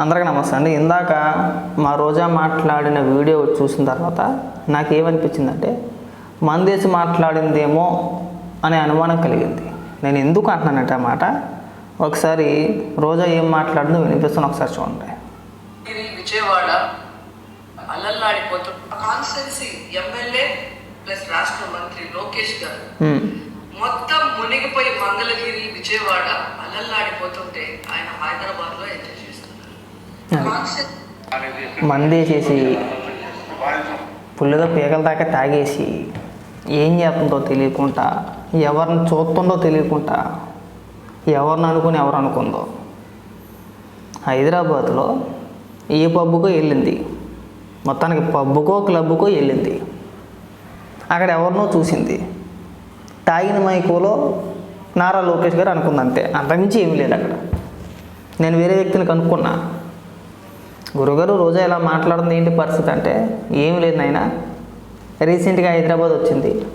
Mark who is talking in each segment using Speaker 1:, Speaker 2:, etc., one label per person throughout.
Speaker 1: అందరికీ నమస్తే అండి. ఇందాక మా రోజా మాట్లాడిన వీడియో చూసిన తర్వాత నాకేమనిపించిందంటే మందేసి మాట్లాడిందేమో అనే అనుమానం కలిగింది. నేను ఎందుకు అంటున్నానంటే ఆ మాట ఒకసారి రోజా ఏం మాట్లాడిందో వినిపిస్తాను ఒకసారి చూడండి.
Speaker 2: విజయవాడ కాన్స్టెన్సీ ఎమ్మెల్యే ప్లస్ రాష్ట్ర మంత్రి లోకేష్ గారు మొత్తం మునిగిపోయి మంగళగిరి విజయవాడ అల్లల్లాడిపోతుంటే ఆయన హైదరాబాద్లో ఎంజాయ్
Speaker 1: మందేసేసి పుల్లుగా పీకల దాకా తాగేసి ఏం చేస్తుందో తెలియకుండా ఎవరిని చూస్తుందో తెలియకుండా ఎవరిని అనుకుని ఎవరు అనుకుందో. హైదరాబాద్లో ఏ పబ్బుకో వెళ్ళింది. మొత్తానికి పబ్బుకో క్లబ్బుకో వెళ్ళింది. అక్కడ ఎవరినో చూసింది. తాగిన మైకోలో నారా లోకేష్ గారు అనుకుంది అంతే. అంతకుమించి ఏమీ లేదు అక్కడ. నేను వేరే వ్యక్తిని కనుక్కున్నా. గురుగారు రోజా ఇలా మాట్లాడుతుంది ఏంటి పరిస్థితి అంటే ఏం లేదు నాయన. రీసెంట్గా హైదరాబాద్ వచ్చింది.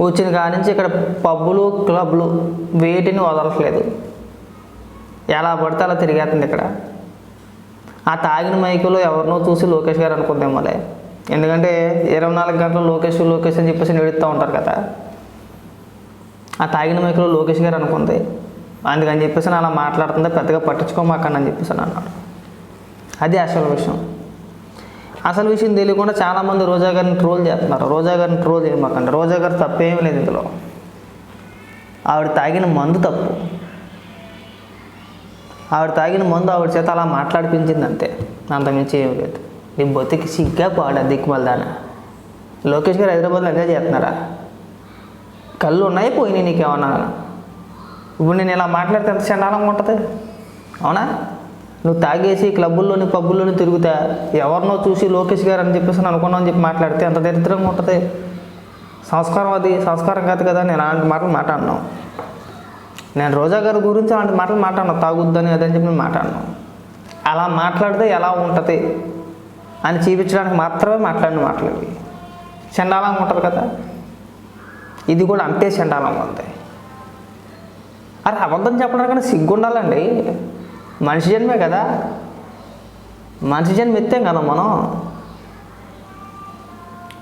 Speaker 1: వచ్చిన కాడి నుంచి ఇక్కడ పబ్బులు క్లబ్లు వేటిని వదలట్లేదు. ఎలా పడితే అలా తిరిగేస్తుంది ఇక్కడ. ఆ తాగిన మైకులో ఎవరినో చూసి లోకేష్ గారు అనుకుందేమోలే. ఎందుకంటే ఇరవై నాలుగు గంటలు లోకేష్ లోకేష్ అని చెప్పేసి నడుస్తూ ఉంటారు కదా. ఆ తాగిన మైకులో లోకేష్ గారు అనుకుంది. అందుకని చెప్పేసి నేను అలా మాట్లాడుతుందే పెద్దగా పట్టించుకోమాకండి అని చెప్పేసి అన్నాడు. అది అసలు విషయం. అసలు విషయం తెలియకుండా చాలామంది రోజా గారిని ట్రోల్ చేస్తున్నారు. రోజా గారిని ట్రోల్ చేయమాకండి రోజా గారు తప్పేం లేదు ఇందులో. ఆవిడ తాగిన మందు తప్పు. ఆవిడ తాగిన మందు ఆవిడ చేత అలా మాట్లాడిపించింది అంతే. అంతమించి ఏం లేదు. నీ బతికి సిగ్గా పాడ దిక్కుమల్దాన లోకేష్ గారు హైదరాబాద్లో అదే చేస్తున్నారా? కళ్ళు ఉన్నాయి పోయినాయి నీకేమన్నా? ఇప్పుడు నేను ఇలా మాట్లాడితే ఎంత చండాలంగా ఉంటుంది? అవునా? నువ్వు తాగేసి క్లబ్బుల్లోని పబ్బుల్లోని తిరుగుతా. ఎవరినో చూసి లోకేష్ గారు అని చెప్పేసి అనుకున్నావు అని చెప్పి మాట్లాడితే ఎంత దరిద్రంగా ఉంటుంది. సంస్కారం అది సంస్కారం కాదు కదా నేను అలాంటి మాటలు మాట్లాడినాను నేను రోజా గారి గురించి అలాంటి మాటలు మాట్లాడినా తాగుద్దని అదని చెప్పి నేను మాట్లాడినాను అలా మాట్లాడితే ఎలా ఉంటుంది? అని చూపించడానికి మాత్రమే మాట్లాడిన మాటలు ఇవి. చండాలంగా ఉంటుంది కదా. ఇది కూడా అంతే చండాలంగా ఉంది. అరే అబద్ధం చెప్పడానికి సిగ్గుండాలండి. మనిషి జన్మే కదా. మనిషి జన్మ ఎత్తాం కదా మనం.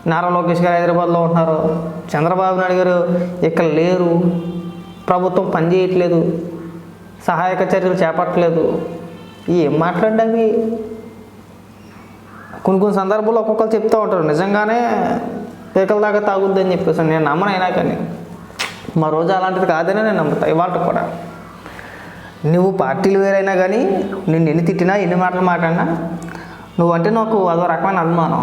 Speaker 1: నారా లోకేష్ గారు హైదరాబాద్లో ఉంటున్నారు. చంద్రబాబు నాయుడు గారు ఇక్కడ లేరు. ప్రభుత్వం పనిచేయట్లేదు సహాయక చర్యలు చేపట్టలేదు. ఏం మాట్లాడండి అవి కొన్ని కొన్ని సందర్భాల్లో ఒక్కొక్కరు చెప్తూ ఉంటారు. నిజంగానే పీకల దాకా తాగుద్దని చెప్పేసి నేను నమ్మనైనా కానీ. మా రోజు అలాంటిది కాదని నేను నమ్ముతా ఇవాళ కూడా. నువ్వు పార్టీలు వేరైనా కానీ నేను ఎన్ని తిట్టినా ఎన్ని మాటలు మాట్లాడినా నువ్వంటే నాకు అదో రకమైన అనుమానం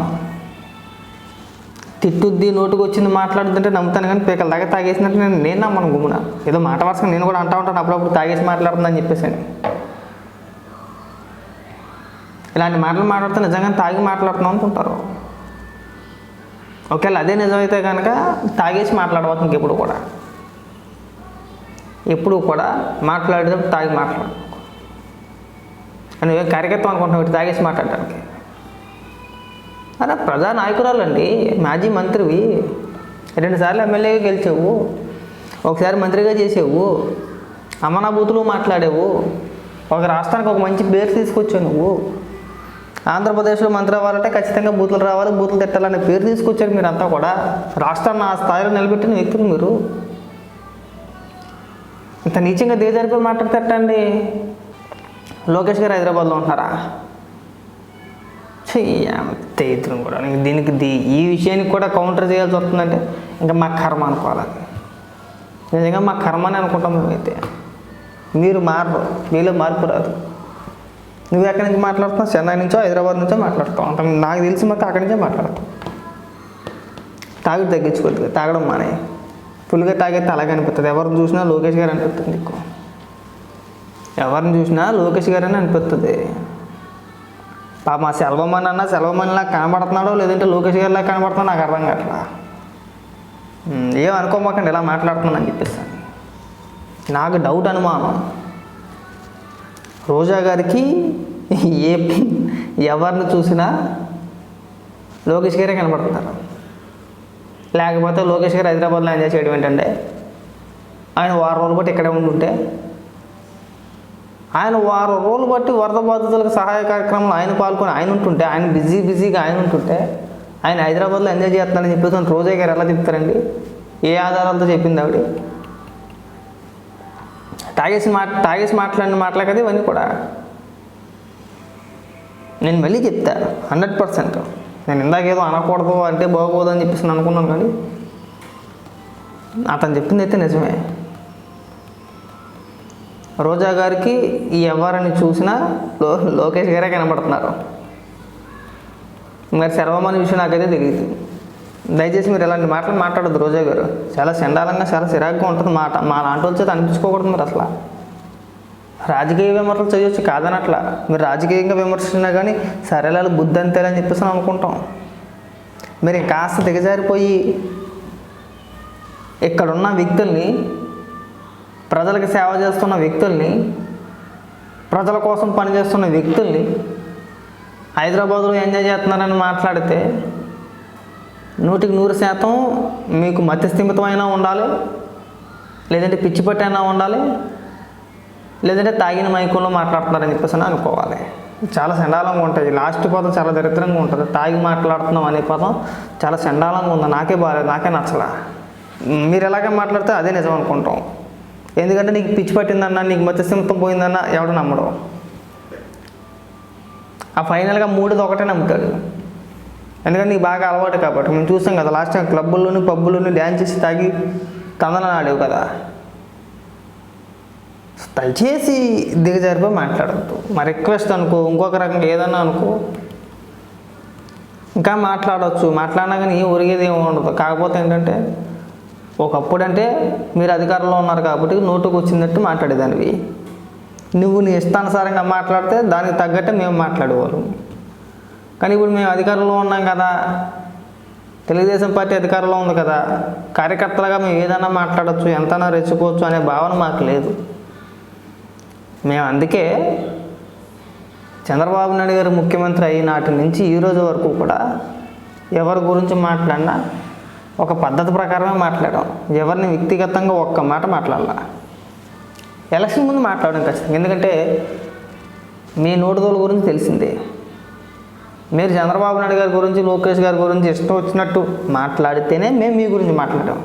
Speaker 1: తిట్టుద్ది నోటుకు వచ్చింది మాట్లాడుతుంటే నమ్ముతాను కానీ పీకల దాకా తాగేసినట్టు నేను నేను నమ్మను గుమ్మున. ఏదో మాట వరుసగా నేను కూడా అంటా ఉంటాను అప్పుడప్పుడు తాగేసి మాట్లాడుతుందని చెప్పేసి ఇలాంటి మాటలు మాట్లాడితే నిజంగా తాగి మాట్లాడుతున్నాం అనుకుంటారు. ఒకవేళ అదే నిజమైతే కనుక తాగేసి మాట్లాడవచ్చు ఇంకెప్పుడు కూడా. ఎప్పుడు కూడా మాట్లాడేటప్పుడు తాగి మాట్లాడు. నువ్వేం కార్యకర్తం అనుకుంటున్నావు ఇటు తాగేసి మాట్లాడటానికి? అరే ప్రజా నాయకురాలండి మాజీ మంత్రివి. రెండుసార్లు ఎమ్మెల్యేగా గెలిచావు ఒకసారి మంత్రిగా చేసావు అమనా బూతులు మాట్లాడావు ఒక రాష్ట్రానికి ఒక మంచి పేరు తీసుకొచ్చావు నువ్వు. ఆంధ్రప్రదేశ్లో మంత్రి అవ్వాలంటే ఖచ్చితంగా బూతులు రావాలి బూతులు తిట్టాలనే పేరు తీసుకొచ్చారు మీరంతా కూడా. రాష్ట్రాన్ని ఆ స్థాయిలో నిలబెట్టిన వ్యక్తులు మీరు. ఇంత నీచంగా దిగజారిపోయి మాట్లాడతారండి లోకేష్ గారు హైదరాబాద్లో ఉంటున్నారా? తెయిత్రం కూడా. దీనికి దీ ఈ విషయానికి కూడా కౌంటర్ చేయాల్సి వస్తుందంటే ఇంకా మా కర్మ అనుకోవాలి? అది. నిజంగా మా కర్మని అనుకుంటాం మేమైతే. మీరు మారరు మీలో మార్పు రాదు. నువ్వు ఎక్కడి నుంచి మాట్లాడుతున్నావు? చెన్నై నుంచో హైదరాబాద్ నుంచో మాట్లాడతావు అంత నాకు తెలిసి మాకు అక్కడి నుంచే మాట్లాడతాం. తాగుడు తగ్గించుకోవద్దు తాగడం మానే ఫుల్గా తాగైతే అలాగే అనిపిస్తుంది ఎవరిని చూసినా లోకేష్ గారు అనిపిస్తుంది నీకు ఎవరిని చూసినా లోకేష్ గారని అనిపిస్తుంది. పాప మా సెల్వమన్ అన్న సెల్వమన్లా కనబడుతున్నాడో లేదంటే లోకేష్ గారిలా కనబడుతున్నా నాకు అర్థం కావట్లా. ఉమ్, ఏం అనుకోమాకండి ఇలా మాట్లాడుతున్నాను అని నాకు డౌట్ అనుమానం. రోజా గారికి ఏ ఎవరిని చూసినా లోకేష్ గారే కనబడుతున్నారు. లేకపోతే లోకేష్ గారు హైదరాబాద్లో ఎంజాయ్ చేయడం ఏంటంటే ఆయన వారం రోజులు బట్టి ఇక్కడే ఉండి ఉంటే ఆయన వారం రోజులు బట్టి వరద బాధితులకు సహాయ కార్యక్రమంలో ఆయన పాల్గొని ఆయన ఉంటుంటే ఆయన బిజీ బిజీగా ఆయన ఉంటుంటే ఆయన హైదరాబాద్లో ఎంజాయ్ చేస్తానని చెప్పేసి రోజే గారు ఎలా చెప్తారండి? ఏ ఆధారాలతో చెప్పింది ఆవిడ? తాగేసి మాట తాగేసి మాట్లాడిన మాటలే కదా ఇవన్నీ కూడా. నేను మళ్ళీ చెప్తా హండ్రెడ్ పర్సెంట్ నేను ఇందాక ఏదో అనకూడదు అంటే బాగోదు అని చెప్పేసి అనుకున్నాను కానీ అతను చెప్పింది అయితే నిజమే. రోజా గారికి ఈ ఎవరిని చూసినా లో లోకేష్ గారే కనబడుతున్నారు. మరి సర్వమని విషయం నాకైతే తెలియదు దయచేసి మీరు ఇలాంటి మాటలు మాట్లాడద్దు రోజా గారు. చాలా చండాలంగా చాలా చిరాగ్గా ఉంటుంది మాట. మా లాంటి వచ్చేది అనిపించుకోకూడదు మీరు అసలు. రాజకీయ విమర్శలు చేయొచ్చు కాదనట్లా. మీరు రాజకీయంగా విమర్శించినా కానీ సరేలాలు బుద్ధి అంతేలని చెప్పేసి అని అనుకుంటాం. మీరు కాస్త దిగజారిపోయి ఇక్కడున్న వ్యక్తుల్ని ప్రజలకు సేవ చేస్తున్న వ్యక్తుల్ని ప్రజల కోసం పనిచేస్తున్న వ్యక్తుల్ని హైదరాబాద్లో ఎంజాయ్ చేస్తున్నారని మాట్లాడితే నూటికి నూరు శాతం మీకు మధ్యస్థిమితమైనా ఉండాలి లేదంటే పిచ్చిపట్టైనా ఉండాలి లేదంటే తాగిన మైకంలో మాట్లాడుతున్నారని చెప్పేసి అని అనుకోవాలి. చాలా చండాలంగా ఉంటుంది లాస్ట్ పదం చాలా దరిద్రంగా ఉంటుంది. తాగి మాట్లాడుతున్నాం అనే పదం చాలా చండాలంగా ఉంది. నాకే బాగాలేదు నాకే నచ్చలా. మీరు ఎలాగే మాట్లాడితే అదే నిజం అనుకుంటాం. ఎందుకంటే నీకు పిచ్చి పట్టిందన్నా నీకు మత్స్యసింతం పోయిందన్నా ఎవడు నమ్మడు. ఆ ఫైనల్గా మూడుది ఒకటే నమ్ముతాడు. ఎందుకంటే నీకు బాగా అలవాటు కాబట్టి. మేము చూసాం కదా లాస్ట్ టైం క్లబ్బుల్లోని పబ్బుల్లోని డ్యాన్స్ చేసి తాగి తందన ఆడేవు కదా. దయచేసి దిగజారిపోయి మాట్లాడద్దు. మా రిక్వెస్ట్ అనుకో ఇంకొక రకంగా ఏదన్నా అనుకో. ఇంకా మాట్లాడవచ్చు మాట్లాడినా కానీ ఒరిగేది ఏమి ఉండదు. కాకపోతే ఏంటంటే ఒకప్పుడు అంటే మీరు అధికారంలో ఉన్నారు కాబట్టి నోటుకు వచ్చినట్టు మాట్లాడేదానివి. నువ్వు నీ ఇష్టానుసారంగా మాట్లాడితే దానికి తగ్గట్టే మేము మాట్లాడేవాళ్ళం. కానీ ఇప్పుడు మేము అధికారంలో ఉన్నాం కదా. తెలుగుదేశం పార్టీ అధికారంలో ఉంది కదా. కార్యకర్తలుగా మేము ఏదైనా మాట్లాడచ్చు ఎంతైనా రెచ్చుకోవచ్చు అనే భావన మాకు లేదు. మేము అందుకే చంద్రబాబు నాయుడు గారు ముఖ్యమంత్రి అయినాటి నుంచి ఈ రోజు వరకు కూడా ఎవరి గురించి మాట్లాడినా ఒక పద్ధతి ప్రకారమే మాట్లాడాం. ఎవరిని వ్యక్తిగతంగా ఒక్క మాట మాట్లాడాల. ఎలక్షన్ ముందు మాట్లాడడం ఖచ్చితంగా. ఎందుకంటే మీ నోటుదోల గురించి తెలిసిందే. మీరు చంద్రబాబు నాయుడు గారి గురించి లోకేష్ గారి గురించి ఇష్టం వచ్చినట్టు మాట్లాడితేనే మేము మీ గురించి మాట్లాడాం.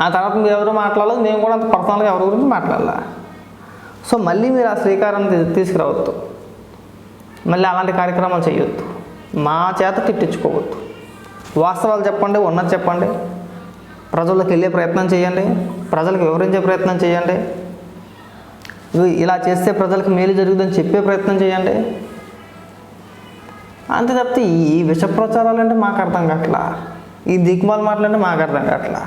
Speaker 1: ఆ తర్వాత మీరు ఎవరు మాట్లాడలేదు మేము కూడా అంత పర్సనల్గా ఎవరి గురించి మాట్లాడాల. సో మళ్ళీ మీరు ఆ శ్రీకారం తీసుకురావద్దు. మళ్ళీ అలాంటి కార్యక్రమాలు చేయొద్దు. మా చేత తిట్టించుకోవద్దు. వాస్తవాలు చెప్పండి ఉన్నది చెప్పండి. ప్రజలకు వెళ్ళే ప్రయత్నం చేయండి ప్రజలకు వివరించే ప్రయత్నం చేయండి. ఇలా చేస్తే ప్రజలకు మేలు జరుగుతుందని చెప్పే ప్రయత్నం చేయండి. అంతే తప్పితే ఈ విష ప్రచారాలు అంటే మాకు అర్థం కావట్లా ఈ దిగ్మాల మాటలంటే మాకు అర్థం కావట్లా